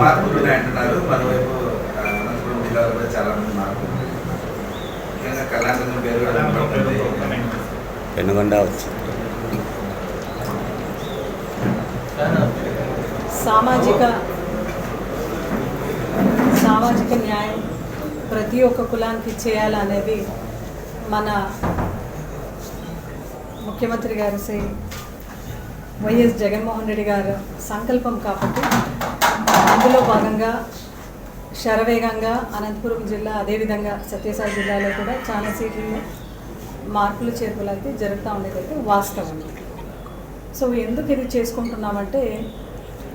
మార్పులు మరోవైపు అనంతపురం జిల్లాలో కూడా చాలా మంది మార్పులు ఉన్నాయి ముఖ్యంగా కళ్యాణ పేరు కూడా వినపడుతుంది. పెనుగొండ వచ్చింది సామాజిక సామాజిక న్యాయం ప్రతి ఒక్క కులానికి చేయాలనేది మన ముఖ్యమంత్రి గారు శ్రీ వైఎస్ జగన్మోహన్ రెడ్డి గారు సంకల్పం కాబట్టి అందులో భాగంగా శరవేగంగా అనంతపురం జిల్లా అదేవిధంగా సత్యసాయి జిల్లాలో కూడా చాలా సీట్లలో మార్పులు చేర్పులు అయితే జరుగుతూ ఉండేదైతే వాస్తవం. సో ఎందుకు ఇది చేసుకుంటున్నామంటే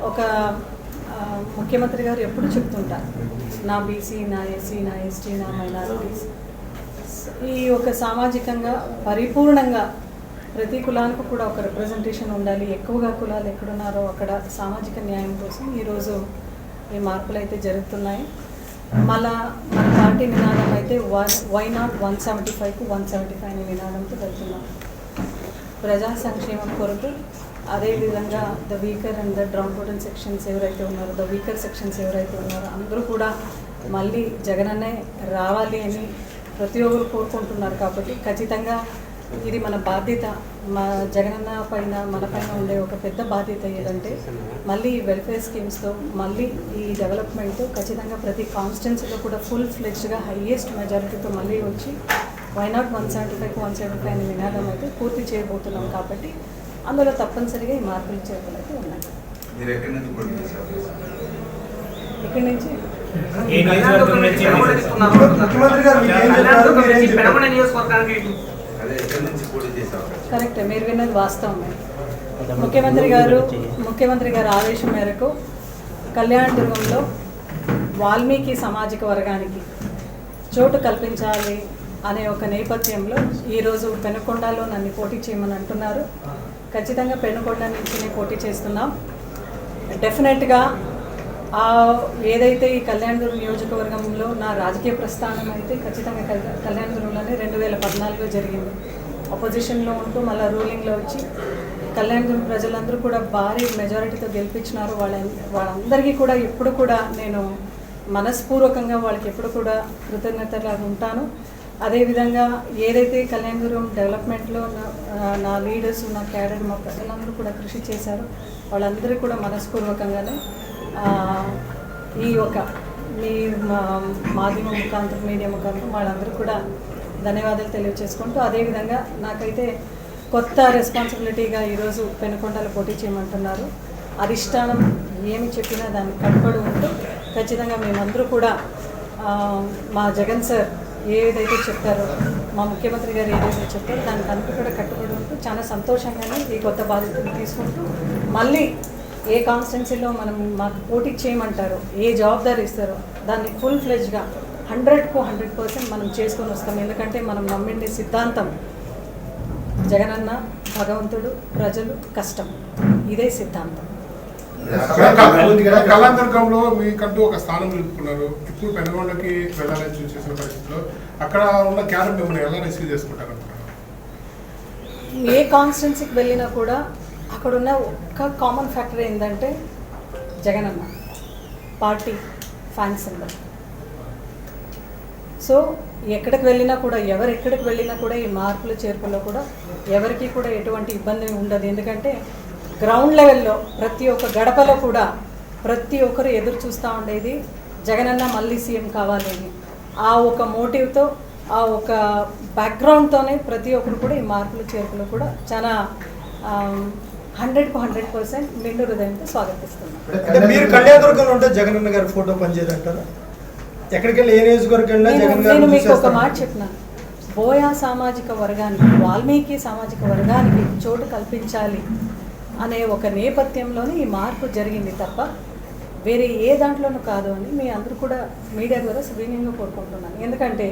ఒక ముఖ్యమంత్రి గారు ఎప్పుడు చెప్తుంటారు నా బీసీ నా ఎస్సీ నా ఎస్టీ నా మైనారిటీస్. ఈ ఒక సామాజికంగా పరిపూర్ణంగా ప్రతి కులానికి కూడా ఒక రిప్రజెంటేషన్ ఉండాలి. ఎక్కువగా కులాలు ఎక్కడున్నారో అక్కడ సామాజిక న్యాయం కోసం ఈరోజు ఈ మార్పులు అయితే జరుగుతున్నాయి. మళ్ళా మన పార్టీ నినాదం అయితే వై నాట్ వన్ సెవెంటీ ఫైవ్కు వన్ సెవెంటీ ఫైవ్ అనే నినాదంతో వెళ్తున్నాం. ప్రజా సంక్షేమం కొరకు అదేవిధంగా the weaker and the drown sections ఎవరైతే ఉన్నారో ద వీకర్ సెక్షన్స్ ఎవరైతే ఉన్నారో అందరూ కూడా మళ్ళీ జగనన్నే రావాలి అని ప్రతి ఒక్కరు కోరుకుంటున్నారు కాబట్టి ఖచ్చితంగా ఇది మన బాధ్యత. మా జగనన్న పైన మన పైన ఉండే ఒక పెద్ద బాధ్యత ఏదంటే మళ్ళీ వెల్ఫేర్ స్కీమ్స్తో మళ్ళీ ఈ డెవలప్మెంట్ ఖచ్చితంగా ప్రతి కాన్స్టిట్యున్సీలో కూడా ఫుల్ ఫ్లెడ్జ్గా హైయెస్ట్ మెజారిటీతో మళ్ళీ వచ్చి why not one seventy five one seventy five అనే నినాదం అయితే పూర్తి చేయబోతున్నాం కాబట్టి అందులో తప్పనిసరిగా ఈ మార్పులు చేతులు అయితే ఉన్నాయి. ఇక్కడి నుంచి ఏ నియోజకవర్గం నుంచి ముఖ్యమంత్రి గారు కరెక్టే మీరు విన్నది వాస్తవమే. ముఖ్యమంత్రి గారు ముఖ్యమంత్రి గారి ఆదేశం మేరకు కళ్యాణదుర్గంలో వాల్మీకి సామాజిక వర్గానికి చోటు కల్పించాలి అనే ఒక నేపథ్యంలో ఈరోజు పెనుకొండలో నన్ను పోటీ చేయమని అంటున్నారు. ఖచ్చితంగా పెనుకొండ నుంచి నేను పోటీ చేస్తున్నాం. డెఫినెట్గా ఏదైతే ఈ కళ్యాణదుర్గం నియోజకవర్గంలో నా రాజకీయ ప్రస్థానం అయితే ఖచ్చితంగా కల్- కళ్యాణదుర్గంలోనే రెండు వేల పద్నాలుగులో జరిగింది. అపోజిషన్లో ఉంటూ మళ్ళీ రూలింగ్లో వచ్చి కళ్యాణదుర్గం ప్రజలందరూ కూడా భారీ మెజారిటీతో గెలిపించినారు. వాళ్ళ వాళ్ళందరికీ కూడా ఎప్పుడు కూడా నేను మనస్పూర్వకంగా వాళ్ళకి ఎప్పుడు కూడా కృతజ్ఞతలా ఉంటాను. అదేవిధంగా ఏదైతే కళ్యాణదుర్గం డెవలప్మెంట్లో నా నా లీడర్స్ నా క్యాడర్ మా ప్రజలందరూ కూడా కృషి చేశారు వాళ్ళందరూ కూడా మనస్పూర్వకంగానే ఈ యొక్క మీ మా మాధ్యమం ముఖాంతరం మీడియా ముఖాంతరం వాళ్ళందరూ కూడా ధన్యవాదాలు తెలియజేసుకుంటూ అదేవిధంగా నాకైతే కొత్త రెస్పాన్సిబిలిటీగా ఈరోజు పెనుకొండలు పోటీ చేయమంటున్నారు. అధిష్టానం ఏమి చెప్పినా దాన్ని కట్టుబడి ఉంటూ ఖచ్చితంగా మేమందరూ కూడా మా జగన్ సార్ ఏదైతే చెప్తారో మా ముఖ్యమంత్రి గారు ఏదైతే చెప్తారో దానికి అంతా కూడా కట్టుబడి ఉంటూ చాలా సంతోషంగానే ఈ కొత్త బాధ్యతలు తీసుకుంటూ మళ్ళీ ఏ కాన్స్టెన్సీలో మనం మాకు పోటీ చేయమంటారో ఏ జవాబాదారీ ఇస్తారో దాన్ని ఫుల్ ఫ్లెజ్గా హండ్రెడ్కు హండ్రెడ్ పర్సెంట్ మనం చేసుకొని వస్తాం. ఎందుకంటే మనం నమ్మిండే సిద్ధాంతం. జగనన్న భగవంతుడు ప్రజలు కష్టం. ఇదే సిద్ధాంతం. కళాంతర్గంలో మీకంటూ ఒక స్థానం నిలుపుకున్నారు. ఇప్పుడు పెనుగొండకి వెళ్ళాలని చూసేసిన పరిస్థితిలో అక్కడ ఉన్న క్యాడర్ మిమ్మల్ని ఎలా రిసీవ్ చేసుకుంటారు ఏ కాన్స్టిట్యున్సీకి వెళ్ళినా కూడా అక్కడున్న ఒక్క కామన్ ఫ్యాక్టర్ ఏంటంటే జగనన్న పార్టీ ఫ్యాన్స్ అందరు. సో ఎక్కడికి వెళ్ళినా కూడా ఎవరు ఎక్కడికి వెళ్ళినా కూడా ఈ మార్పులు చేర్పులో కూడా ఎవరికి కూడా ఎటువంటి ఇబ్బంది ఉండదు. ఎందుకంటే గ్రౌండ్ లెవెల్లో ప్రతి ఒక్క గడపలో కూడా ప్రతి ఒక్కరు ఎదురు చూస్తూ ఉండేది జగనన్న మళ్ళీ సీఎం కావాలి అని. ఆ ఒక మోటివ్తో ఆ ఒక బ్యాక్గ్రౌండ్తోనే ప్రతి ఒక్కరు కూడా ఈ మార్పులు చేర్పులు కూడా చాలా హండ్రెడ్కు హండ్రెడ్ పర్సెంట్ నిండు హృదయంతో స్వాగతిస్తున్నాం. మీరు కళ్యాణదుర్గంలో ఉంటే జగనన్న గారి ఫోటో పనిచేయదంటారా? ఎక్కడికి వెళ్ళి ఏ నియోజకవర్గం వెళ్ళినా నేను మీకు ఒక మాట చెప్పినాను బోయా సామాజిక వర్గానికి వాల్మీకి సామాజిక వర్గానికి చోటు కల్పించాలి అనే ఒక నేపథ్యంలోనే ఈ మార్పు జరిగింది తప్ప వేరే ఏ దాంట్లోనూ కాదు అని మీ అందరూ కూడా మీడియా ద్వారా సవినయంగా కోరుకుంటున్నాను. ఎందుకంటే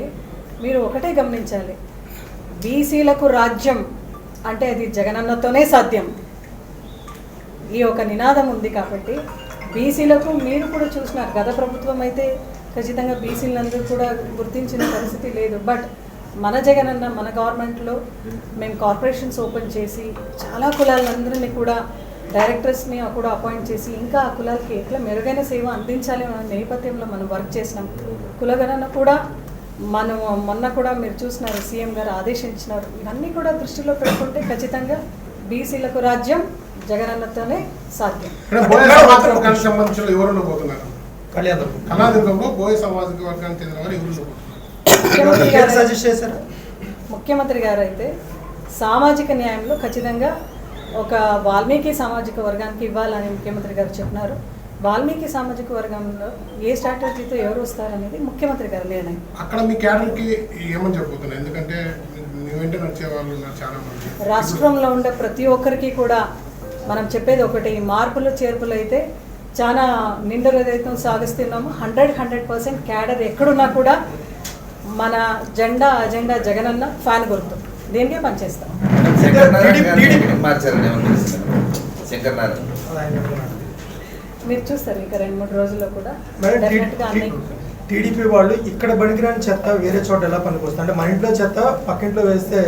మీరు ఒకటే గమనించాలి. బీసీలకు రాజ్యం అంటే అది జగనన్నతోనే సాధ్యం. ఈ యొక్క నినాదం ఉంది కాబట్టి బీసీలకు మీరు కూడా చూసినారు గత ప్రభుత్వం అయితే ఖచ్చితంగా బీసీలందరూ కూడా గుర్తించిన పరిస్థితి లేదు. బట్ మన జగనన్న మన గవర్నమెంట్లో మేము కార్పొరేషన్స్ ఓపెన్ చేసి చాలా కులాలందరినీ కూడా డైరెక్టర్స్ని కూడా అపాయింట్ చేసి ఇంకా ఆ కులాలకి ఎట్లా మెరుగైన సేవ అందించాలి అనే నేపథ్యంలో మనం వర్క్ చేసినాం. కులగణన కూడా మనం మొన్న కూడా మీరు చూసినారు సీఎం గారు ఆదేశించినారు. ఇవన్నీ కూడా దృష్టిలో పెట్టుకుంటే ఖచ్చితంగా బీసీలకు రాజ్యం జగనన్నతోనే సాధ్యం. అంటే బోయ సమాజిక వర్గానికి సంబంధించిన ఎవరు ఉండబోతున్నారు? కళ్యాణ్ కళాదుర్గంలో బోయ సామాజిక వర్గానికి చెందిన వారు ఎవరు ఉండబోతున్నారు? ముఖ్యమంత్రి గారు సజెస్ట్ చేశారా? ముఖ్యమంత్రి గారు అయితే సామాజిక న్యాయంలో ఖచ్చితంగా ఒక వాల్మీకి సామాజిక వర్గానికి ఇవ్వాలని ముఖ్యమంత్రి గారు చెప్పినారు. వాల్మీకి సామాజిక వర్గంలో ఏ స్ట్రాటజీతో ఎవరు వస్తారనేది ముఖ్యమంత్రి గారి నిర్ణయం అక్కడ మీ క్యాడర్కి ఏమని చెప్పబోతున్నారు? ఎందుకంటే మీ వెంట నడిచే వాళ్ళు ఉన్నారు చాలా మంది రాష్ట్రంలో ఉండే ప్రతి ఒక్కరికి కూడా మనం చెప్పేది ఒకటి మార్పులు చేర్పులు అయితే చాలా నిండు హృదయంతో సాగిస్తున్నాము హండ్రెడ్ హండ్రెడ్ పర్సెంట్ క్యాడర్ ఎక్కడున్నా కూడా మన జెండా అజెండా జగనన్న ఫ్యాన్ గుర్తు. దేనికే పనిచేస్తాం. మీరు చూస్తారు ఇంకా రెండు మూడు రోజుల్లో కూడా డెఫినెట్గా అన్ని టీడీపీ వాళ్ళు ఇక్కడ పనికిరాని చెత్త వేరే చోట ఎలా పనికొస్తుంది? అంటే మన ఇంట్లో చెత్త పక్కింట్లో వేస్తే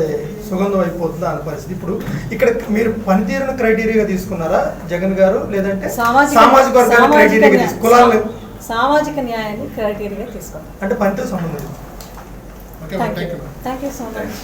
సుగంధం అయిపోతుంది అనే పరిస్థితి. ఇప్పుడు ఇక్కడ మీరు పనితీరును క్రైటీరియాగా తీసుకున్నారా జగన్ గారు? లేదంటే సామాజిక సామాజిక క్రైటీరియాగా న్యాయాన్ని క్రైటీరియా తీసుకోండి. అంటే పనితో సంబంధం థ్యాంక్ యూ సో మచ్